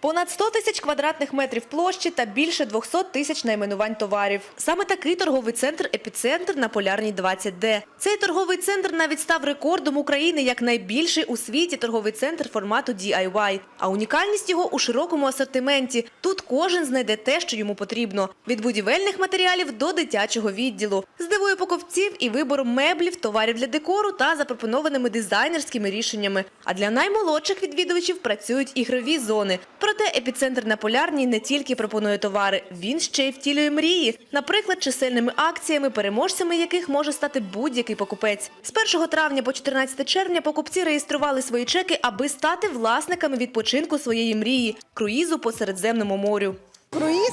Понад 100 тисяч квадратних метрів площі та більше 200 тисяч найменувань товарів. Саме такий торговий центр «Епіцентр» на Полярній 20Д. Цей торговий центр навіть став рекордом України як найбільший у світі торговий центр формату DIY. А унікальність його у широкому асортименті. Тут кожен знайде те, що йому потрібно. Від будівельних матеріалів до дитячого відділу. Здивує покупців і вибором меблів, товарів для декору та запропонованими дизайнерськими рішеннями. А для наймолодших відвідувачів працюють ігрові зони. Проте епіцентр на Полярній не тільки пропонує товари, він ще й втілює мрії. Наприклад, чисельними акціями, переможцями яких може стати будь-який покупець. З 1 травня по 14 червня покупці реєстрували свої чеки, аби стати власниками відпочинку своєї мрії – круїзу по Середземному морю. Круїз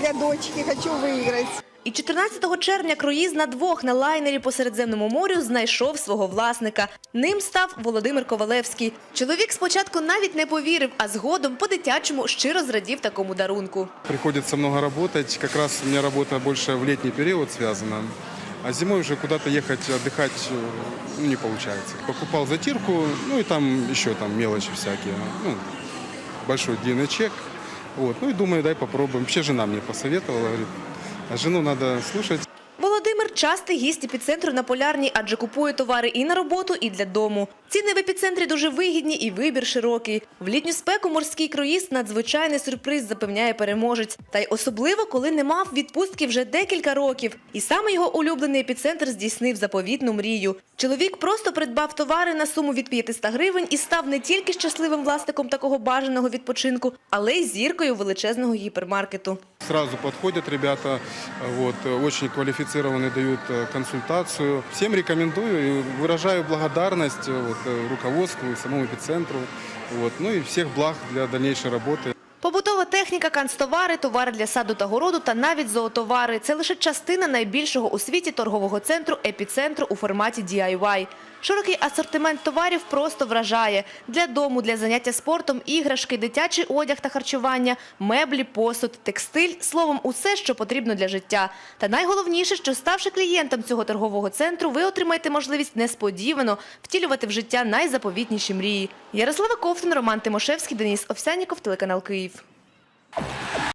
для дочки хочу выиграть. І 14 червня круїз на двох на лайнері по Середземному морю знайшов свого власника. Ним став Володимир Ковалевський. Чоловік спочатку навіть не повірив, а згодом по-дитячому щиро зрадів такому дарунку. Приходится много работать. Как раз у меня работа больше в летний период связана. А зимой уже куда-то ехать отдыхать э, ну, не получается. Покупал затирку, ну и там еще там мелочи всякие. Ну, большой длинный чек. Вот. Ну и думаю, дай попробуем. Вообще жена мне посоветовала, говорит, а жену надо слушать. Частий гість епіцентру на Полярній, адже купує товари і на роботу, і для дому. Ціни в епіцентрі дуже вигідні і вибір широкий. В літню спеку морський круїз – надзвичайний сюрприз, запевняє переможець. Та й особливо, коли не мав відпустки вже декілька років. І саме його улюблений епіцентр здійснив заповітну мрію. Чоловік просто придбав товари на суму від 500 гривень і став не тільки щасливим власником такого бажаного відпочинку, але й зіркою величезного гіпермаркету. Сразу ребята, вот, э, очень квалифицированные дают э, консультацию. Всем рекомендую и выражаю благодарность э, вот, э, руководству и самому эпицентру. Вот, ну и всех благ для дальнейшей работы. Побутова техніка, канцтовари, товари для саду та городу та навіть зоотовари – це лише частина найбільшого у світі торгового центру «Епіцентру» у форматі DIY. Широкий асортимент товарів просто вражає. Для дому, для заняття спортом, іграшки, дитячий одяг та харчування, меблі, посуд, текстиль – словом, усе, що потрібно для життя. Та найголовніше, що ставши клієнтом цього торгового центру, ви отримаєте можливість несподівано втілювати в життя найзаповітніші мрії. Ярослава Ковтун, Роман Тимошевський, Денис Овсяніков, телеканал «Київ».